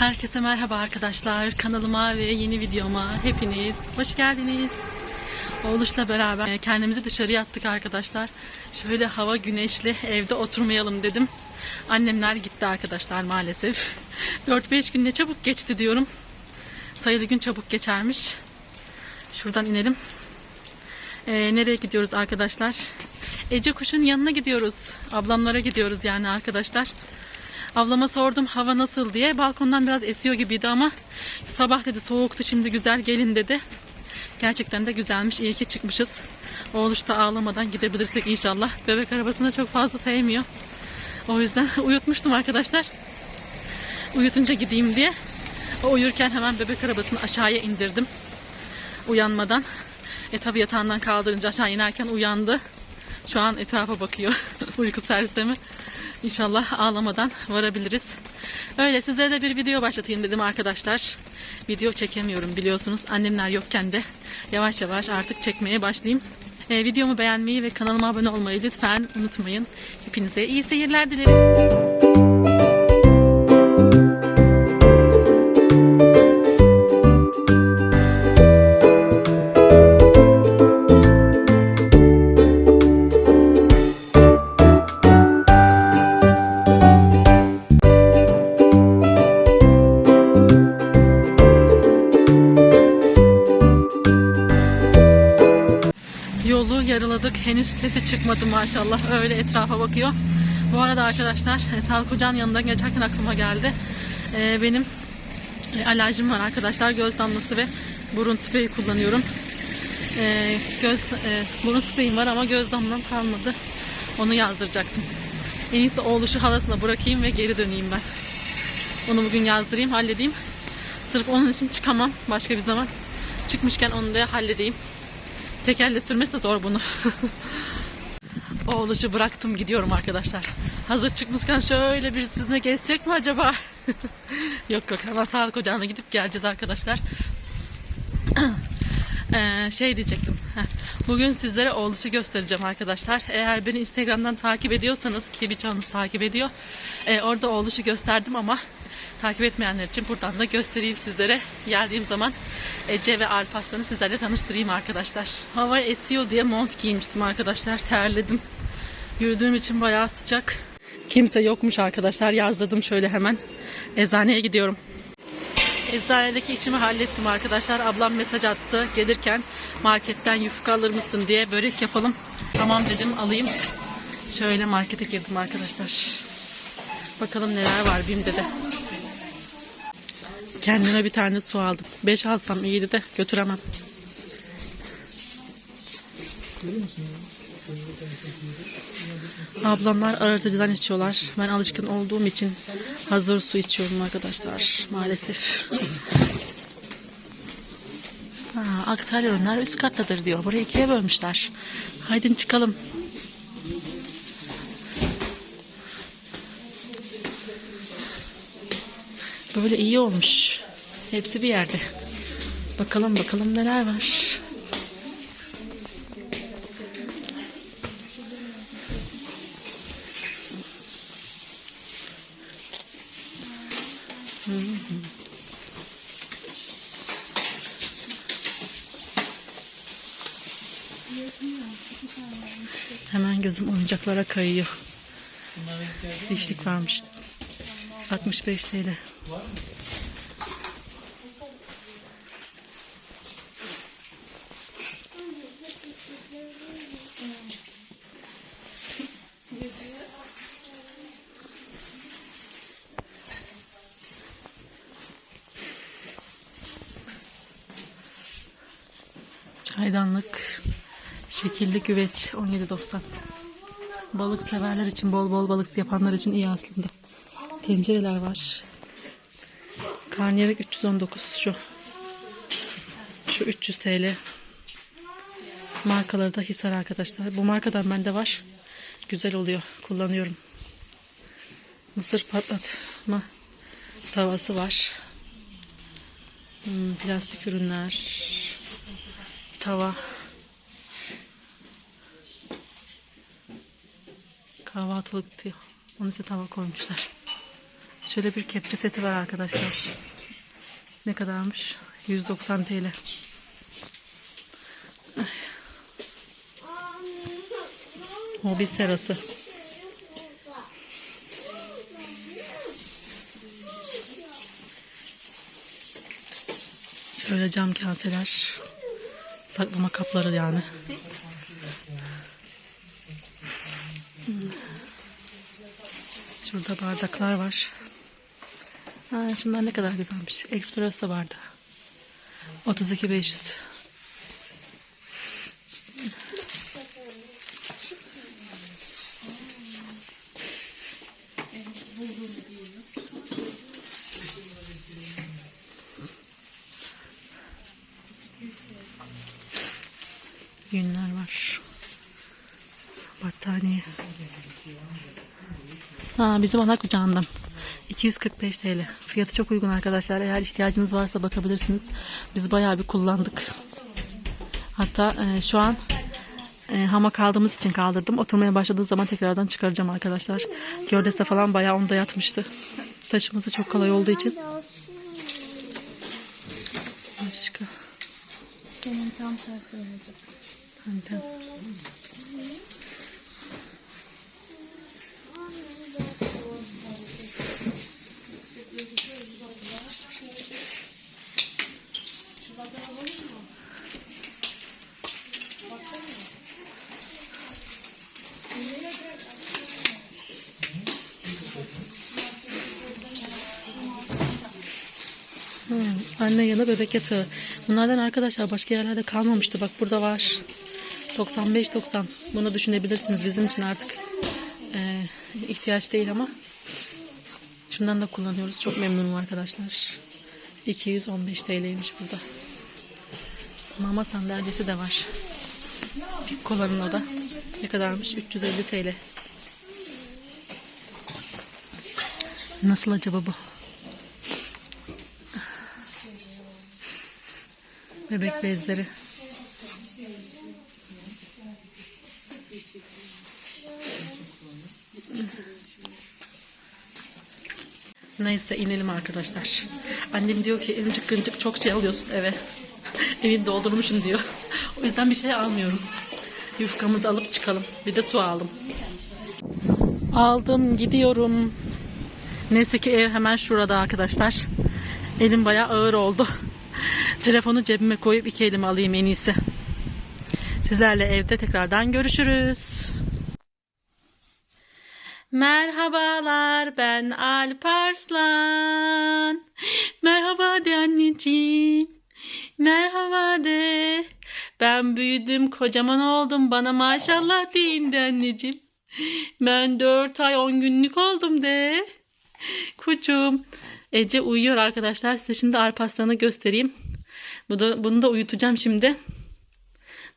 Herkese merhaba arkadaşlar. Kanalıma ve yeni videoma hepiniz hoş geldiniz. Oğluşla beraber kendimizi dışarıya attık arkadaşlar. Şöyle hava güneşli evde oturmayalım dedim. Annemler gitti arkadaşlar maalesef. 4-5 gün ne çabuk geçti diyorum. Sayılı gün çabuk geçermiş. Şuradan inelim. Ee, nereye gidiyoruz arkadaşlar? Ece Kuş'un yanına gidiyoruz. Ablamlara gidiyoruz yani arkadaşlar. Ablama sordum hava nasıl diye. Balkondan biraz esiyor gibiydi ama sabah dedi soğuktu şimdi güzel gelin dedi. Gerçekten de güzelmiş. İyi ki çıkmışız. Oğluş da ağlamadan gidebilirsek inşallah. Bebek arabasını çok fazla sevmiyor. O yüzden uyutmuştum arkadaşlar. Uyutunca gideyim diye. O uyurken hemen bebek arabasını aşağıya indirdim. Uyanmadan. E tabi yatağından kaldırınca aşağı inerken uyandı. Şu an etrafa bakıyor. Uyku sersemi. İnşallah ağlamadan varabiliriz. Öyle size de bir video başlatayım dedim arkadaşlar. Video çekemiyorum biliyorsunuz. Annemler yokken de yavaş yavaş artık çekmeye başlayayım. Ee, videomu beğenmeyi ve kanalıma abone olmayı lütfen unutmayın. Hepinize iyi seyirler dilerim. Sesi çıkmadı maşallah. Öyle etrafa bakıyor. Bu arada arkadaşlar e, Sağlık Ocağı'nın yanından geçerken aklıma geldi. E, benim e, alerjim var arkadaşlar. Göz damlası ve burun spreyi kullanıyorum. E, göz e, burun spreyim var ama göz damlam kalmadı. Onu yazdıracaktım. En iyisi oğluşu halasına bırakayım ve geri döneyim ben. Onu bugün yazdırayım, halledeyim. Sırf onun için çıkamam başka bir zaman. Çıkmışken onu da halledeyim. Tekerle sürmesi de zor bunu. Oğluşu bıraktım gidiyorum arkadaşlar. Hazır çıkmışken şöyle bir sizinle gezsek mi acaba? yok yok hemen sağlık ocağına gidip geleceğiz arkadaşlar. Ee, şey diyecektim. Bugün sizlere oğluşu göstereceğim arkadaşlar. Eğer beni Instagram'dan takip ediyorsanız ki birçoğunuz takip ediyor. e, orada oğluşu gösterdim ama takip etmeyenler için buradan da göstereyim sizlere. Geldiğim zaman Ece ve Alparslan'ı sizlerle tanıştırayım arkadaşlar. Hava esiyor diye mont giymiştim arkadaşlar. Terledim. Yürüdüğüm için bayağı sıcak. Kimse yokmuş arkadaşlar. Yazladım şöyle hemen. Eczaneye gidiyorum. Eczanedeki işimi hallettim arkadaşlar. Ablam mesaj attı. Gelirken marketten yufka alır mısın diye börek yapalım. Tamam dedim alayım. Şöyle markete girdim arkadaşlar. Bakalım neler var BİM'de de. Kendime bir tane su aldım. Beş alsam iyiydi de götüremem. Ablamlar arıtıcıdan içiyorlar. Ben alışkın olduğum için hazır su içiyorum arkadaşlar. Maalesef. Ha, üst kattadır diyor. Burayı ikiye bölmüşler. Haydi çıkalım. Böyle iyi olmuş. Hepsi bir yerde. Bakalım bakalım neler var. Hemen gözüm oyuncaklara kayıyor. Dişlik varmış. 65 TL. Çaydanlık, güveç 17.90. Balık severler için, bol bol balık yapanlar için iyi aslında. Tencereler var. Karnıyarık 319 şu. Şu 300 TL. Markaları da Hisar arkadaşlar. Bu markadan bende var. Güzel oluyor. Kullanıyorum. Mısır patlatma tavası var. Hmm, plastik ürünler. Tava. Kahvaltılık diyor. Onun için tava koymuşlar. Şöyle bir kepçe seti var arkadaşlar. Ne kadarmış? 190 TL. Mobil serası. Şöyle cam kaseler. Saklama kapları yani. Şurada bardaklar var. Ha, şunlar ne kadar güzelmiş. Espresso vardı. 32 500. Yünler var. Battaniye. Ha, bizim ana kucağından. 245 TL. Fiyatı çok uygun arkadaşlar. Eğer ihtiyacınız varsa bakabilirsiniz. Biz bayağı bir kullandık. Hatta e, şu an e, hama kaldığımız için kaldırdım. Oturmaya başladığı zaman tekrardan çıkaracağım arkadaşlar. Gövdesi falan bayağı onda yatmıştı. Taşıması çok kolay olduğu için. Başka. Senin tam tersi olacak. Hadi. Anne yanı bebek yatağı. Bunlardan arkadaşlar başka yerlerde kalmamıştı. Bak burada var. 95-90. Bunu düşünebilirsiniz. Bizim için artık e, ihtiyaç değil ama şundan da kullanıyoruz. Çok memnunum arkadaşlar. 215 TL'ymiş burada. Mama sandalyesi de var. Picco'ların o da. Ne kadarmış? 350 TL. Nasıl acaba bu? Bebek bezleri. Neyse inelim arkadaşlar. Annem diyor ki incik gıncık çok şey alıyorsun eve. Evini doldurmuşum diyor. O yüzden bir şey almıyorum. Yufkamızı alıp çıkalım. Bir de su aldım. Aldım gidiyorum. Neyse ki ev hemen şurada arkadaşlar. Elim bayağı ağır oldu. Telefonu cebime koyup iki elime alayım en iyisi. Sizlerle evde tekrardan görüşürüz. Merhabalar ben Alparslan. Merhaba de anneciğim. Merhaba de. Ben büyüdüm kocaman oldum bana maşallah deyin de anneciğim. Ben 4 ay 10 günlük oldum de. Kucum. Ece uyuyor arkadaşlar. Size şimdi Alparslan'ı göstereyim. Bu da, bunu da uyutacağım şimdi.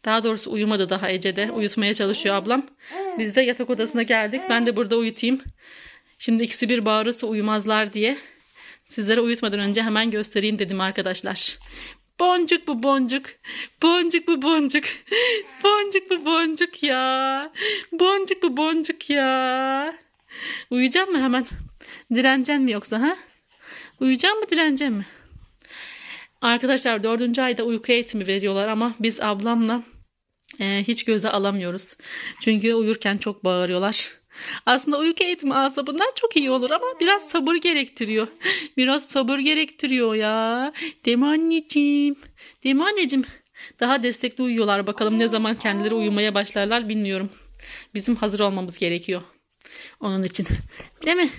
Daha doğrusu uyumadı daha Ece'de. Uyutmaya çalışıyor ablam. Biz de yatak odasına geldik. Ben de burada uyutayım. Şimdi ikisi bir bağırırsa uyumazlar diye. Sizlere uyutmadan önce hemen göstereyim dedim arkadaşlar. Boncuk bu boncuk. Boncuk bu boncuk. Boncuk bu boncuk ya. Boncuk bu boncuk ya. Uyuyacak mı hemen? Direneceksin mi yoksa ha? Uyuyacak mı direneceksin mi? Arkadaşlar dördüncü ayda uyku eğitimi veriyorlar ama biz ablamla e, hiç göze alamıyoruz. Çünkü uyurken çok bağırıyorlar. Aslında uyku eğitimi alsa bunlar çok iyi olur ama biraz sabır gerektiriyor. Biraz sabır gerektiriyor ya. Mi anneciğim? Mi anneciğim? Daha destekli uyuyorlar. Bakalım ne zaman kendileri uyumaya başlarlar bilmiyorum. Bizim hazır olmamız gerekiyor. Onun için. Değil mi?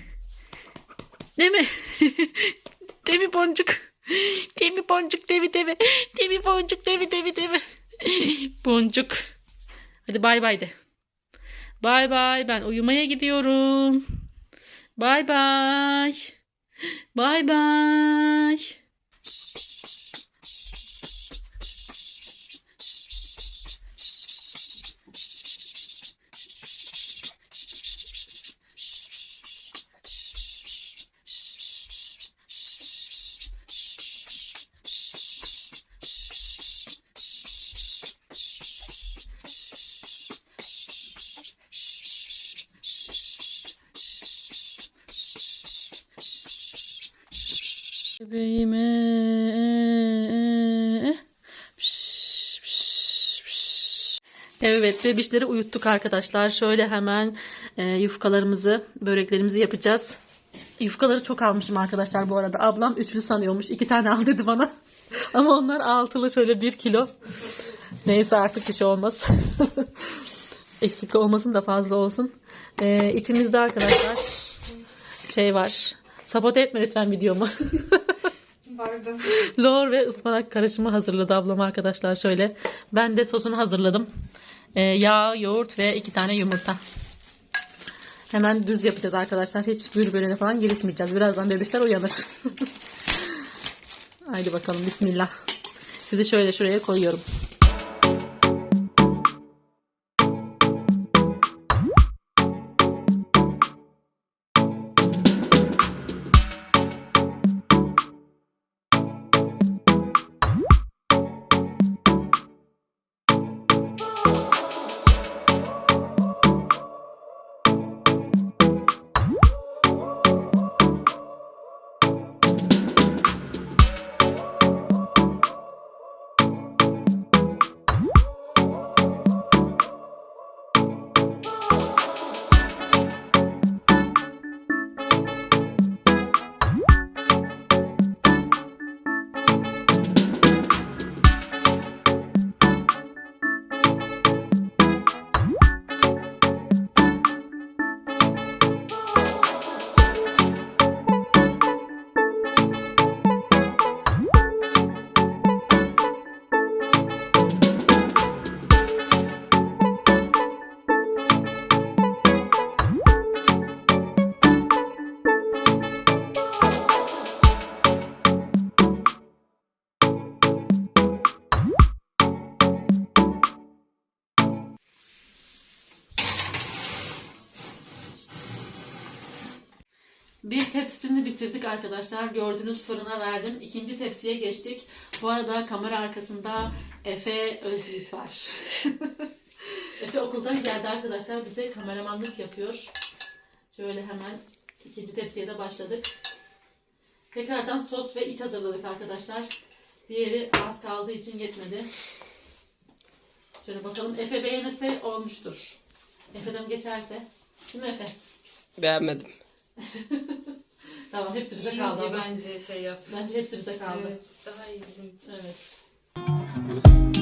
Değil mi? Değil mi boncuk? Devi boncuk devi devi. Devi boncuk devi devi devi. Boncuk. Hadi bay bay de. Bay bay. Ben uyumaya gidiyorum. Bay bay. Bay bay. Pş, pş, pş. Evet bebişleri uyuttuk arkadaşlar. Şöyle hemen e, yufkalarımızı, böreklerimizi yapacağız. Yufkaları çok almışım arkadaşlar bu arada. Ablam üçlü sanıyormuş. iki tane al dedi bana. Ama onlar altılı şöyle bir kilo. Neyse artık şey olmaz. Eksik olmasın da fazla olsun. Ee, içimizde arkadaşlar şey var. Sabote etme lütfen videomu. Pardon. Lor ve ıspanak karışımı hazırladı ablam arkadaşlar şöyle. Ben de sosunu hazırladım. Ee, yağ, yoğurt ve iki tane yumurta. Hemen düz yapacağız arkadaşlar. Hiç birbirine falan girişmeyeceğiz. Birazdan bebişler uyanır. Haydi bakalım bismillah. Sizi şöyle şuraya koyuyorum. Arkadaşlar. Gördüğünüz fırına verdim. İkinci tepsiye geçtik. Bu arada kamera arkasında Efe Özyiğit var. Efe okuldan geldi arkadaşlar. Bize kameramanlık yapıyor. Şöyle hemen ikinci tepsiye de başladık. Tekrardan sos ve iç hazırladık arkadaşlar. Diğeri az kaldığı için yetmedi. Şöyle bakalım. Efe beğenirse olmuştur. Efe'den geçerse. Değil mi Efe? Beğenmedim. Tamam hepsi bize kaldı. İyice ama. bence şey yap. Bence hepsi bize kaldı. Evet. Daha iyi bizim için. Evet.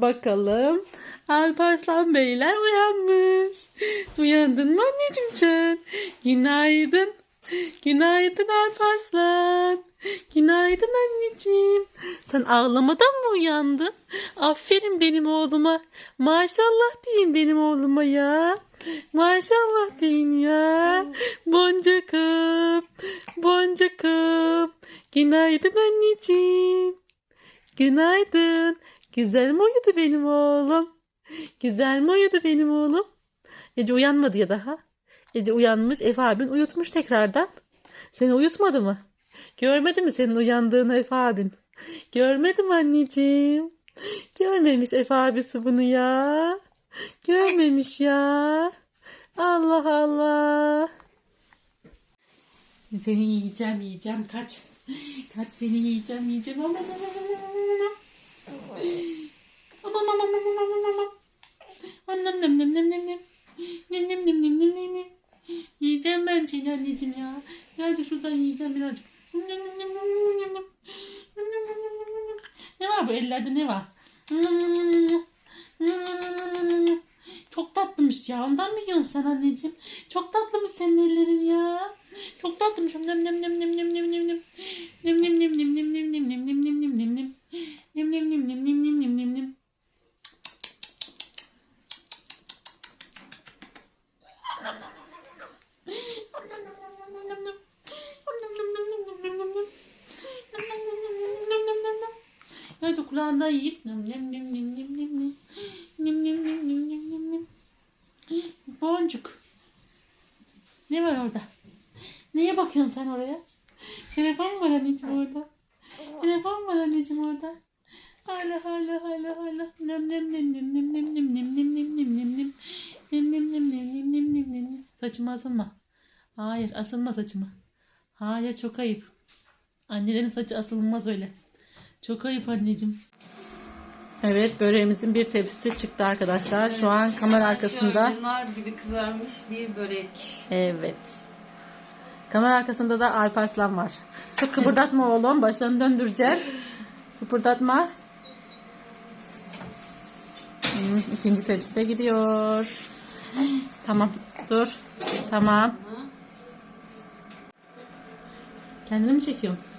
Bakalım. Alparslan Beyler uyanmış. Uyandın mı anneciğim sen? Günaydın. Günaydın Alparslan. Günaydın anneciğim. Sen ağlamadan mı uyandın? Aferin benim oğluma. Maşallah deyin benim oğluma ya. Maşallah deyin ya. Boncukum. Boncukum. Günaydın anneciğim. Günaydın. Güzel mi uyudu benim oğlum? Güzel mi uyudu benim oğlum? Ece uyanmadı ya daha. Ece uyanmış. Efe abin uyutmuş tekrardan. Seni uyutmadı mı? Görmedi mi senin uyandığını Efe abin? Görmedim anneciğim. Görmemiş Efe abisi bunu ya. Görmemiş ya. Allah Allah. Seni yiyeceğim yiyeceğim kaç. Kaç seni yiyeceğim yiyeceğim. Aman. Aman aman aman aman aman. Annem nem nem nem nem nem. Nem nem nem nem nem nem nem. Yiyeceğim ben seni anneciğim ya. Birazcık şuradan yiyeceğim birazcık. Nem nem nem nem nem nem. Ne var bu ellerde ne var? Çok tatlıymış ya. Ondan mı yiyorsun sen anneciğim? Çok tatlıymış senin ellerin ya. Çok tatlıymış. Nem nem nem nem nem nem nem nem. Nem nem nem nem nem. Kulağından yiyip nem nem nem nem nem nem nem nem nem nem nem nem nem nem Boncuk. Ne var orada? Neye bakıyorsun sen oraya? Telefon var anneciğim orada. Telefon var anneciğim orada. Hala hala hala hala. Nem nem nem nem nem nem nem nem nem nem nem nem nem. Nem nem nem nem nem nem nem nem nem. Saçıma asılma. Hayır asılma saçıma. Hayır çok ayıp. Annelerin saçı asılmaz öyle. Çok ayıp anneciğim. Evet böreğimizin bir tepsisi çıktı arkadaşlar. Şu an kamera arkasında. Şöyle gibi kızarmış bir börek. Evet. Kamera arkasında da Alp Arslan var. Çok kıpırdatma oğlum. Başlarını döndüreceksin. Kıpırdatma. Hmm, ikinci tepsi de gidiyor. Tamam. Dur. Tamam. Kendini mi çekiyorsun?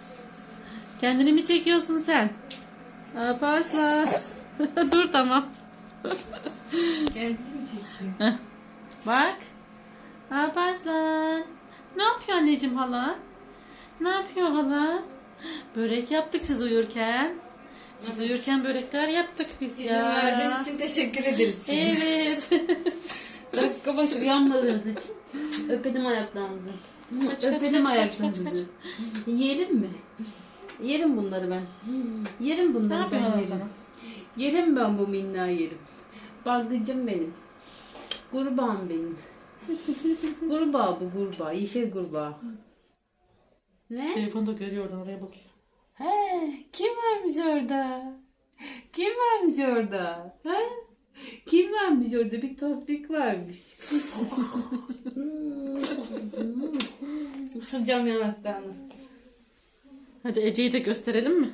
Kendini mi çekiyorsun sen? Alp Arslan. Dur tamam. Kendini mi çekiyor? Bak. Alp Arslan. Ne yapıyor anneciğim hala? Ne yapıyor hala? Börek yaptık siz uyurken. Siz uyurken börekler yaptık biz İzin ya. verdiğiniz için teşekkür ederiz. Evet. Dakika başı uyanmadığınız için. Öpelim ayaklarınızı. Öpelim ayaklarınızı. Yiyelim mi? Yerim bunları ben. Yerim Ne bunları yapıyor ben yerim. sana? Yerim ben bu minna yerim. Baglıcım benim. Gurbağam benim. Gurbağa bu gurbağa. Yeşil gurbağa. Ne? Telefonu da görüyor oradan oraya bakıyor. He, kim varmış orada? Kim varmış orada? He? Kim varmış orada? Bir tospik varmış. Isıracağım yanaklarını. Hadi Ece'yi de gösterelim mi?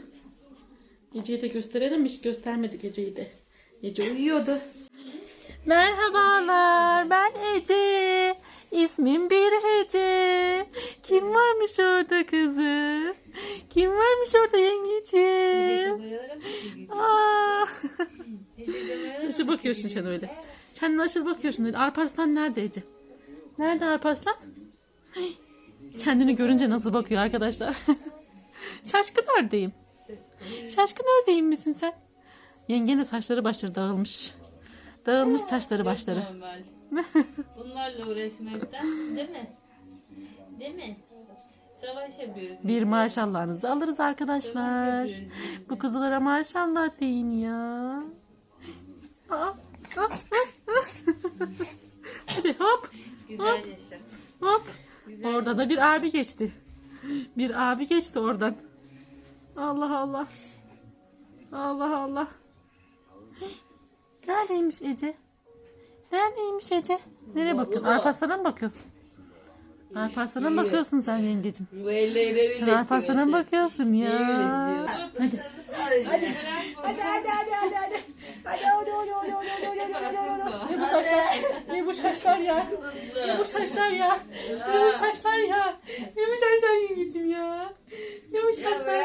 Ece'yi de gösterelim mi? Hiç göstermedik Ece'yi de. Ece uyuyordu. Merhabalar ben Ece. İsmim bir Hece. Kim varmış orada kızı? Kim varmış orada yengeciğim? Aa. Nasıl bakıyorsun sen öyle? Sen nasıl bakıyorsun öyle? Alparslan nerede Ece? Nerede Alparslan? Ay, Kendini görünce nasıl bakıyor arkadaşlar? Şaşkın oradayım. Şaşkın oradayım misin sen? Yengenin de saçları başları dağılmış. Dağılmış saçları başları. Normal. Bunlarla uğraşmaktan değil mi? Değil mi? Savaş yapıyoruz. Bir maşallahınızı alırız arkadaşlar. Bu kuzulara maşallah deyin ya. Aa. Hadi hop Güzel yaşa. hop. Güzel Orada da bir abi geçti. Bir abi geçti oradan. Allah Allah. Allah Allah. Neredeymiş Ece? Neredeymiş Ece? Nereye bakıyorsun? Alparslan'a mı bakıyorsun? Alparslan'a mı bakıyorsun sen yengecim? Bu elleri Sen Alparslan'a mı bakıyorsun ya? Hadi. Hadi hadi hadi hadi hadi. Hadi hadi hadi hadi hadi hadi hadi hadi. Ne bu saçlar? Ne bu saçlar ya? Ne bu saçlar ya? Ne bu saçlar ya? Ne bu saçlar yengecim ya? Ne bu saçlar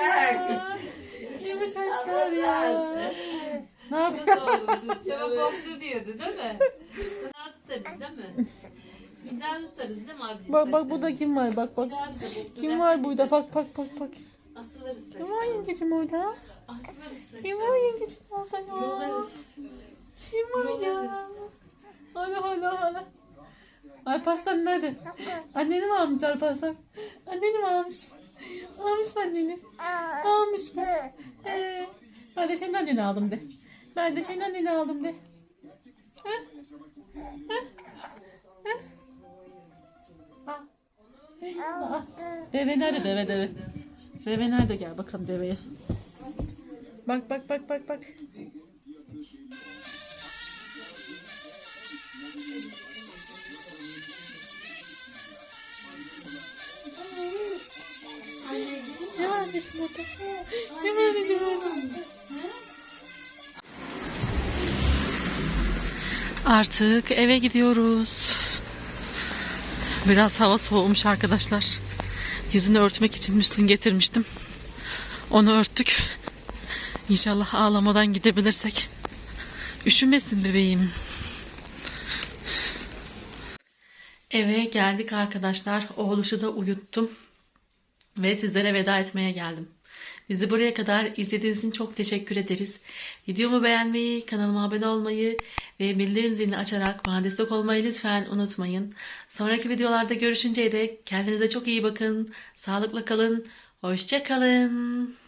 ya? Ne bu saçlar ya? Ne yapıyorsun? Sana boklu diyordu değil mi? Sana tutarız değil mi? Bir daha tutarız değil mi abi? Bak bak burada kim var? Bak bak. Kim var burada? Bak bak bak bak. Asılırız Kim var yengecim orada? Asılırız Kim var yengecim orada ya? Kim var ya? Hala hala hala. Alparslan nerede? Anneni mi almış Alparslan? Anneni mi almış? Almış mı anneni? Almış mı? Ee, ben de senin anneni aldım de. Ben de senin anneni aldım de. Heh? Heh? Heh? Aa. Deve nerede deve deve? Deve nerede gel bakalım deveye. Bak bak bak bak bak. Ne var anneciğim orada? Ne var anneciğim orada? Artık eve gidiyoruz. Biraz hava soğumuş arkadaşlar. Yüzünü örtmek için müslin getirmiştim. Onu örttük. İnşallah ağlamadan gidebilirsek. Üşümesin bebeğim. Eve geldik arkadaşlar. Oğluşu da uyuttum. Ve sizlere veda etmeye geldim. Bizi buraya kadar izlediğiniz için çok teşekkür ederiz. Videomu beğenmeyi, kanalıma abone olmayı ve bildirim zilini açarak bana destek olmayı lütfen unutmayın. Sonraki videolarda görüşünceye dek kendinize çok iyi bakın. Sağlıkla kalın. Hoşça kalın.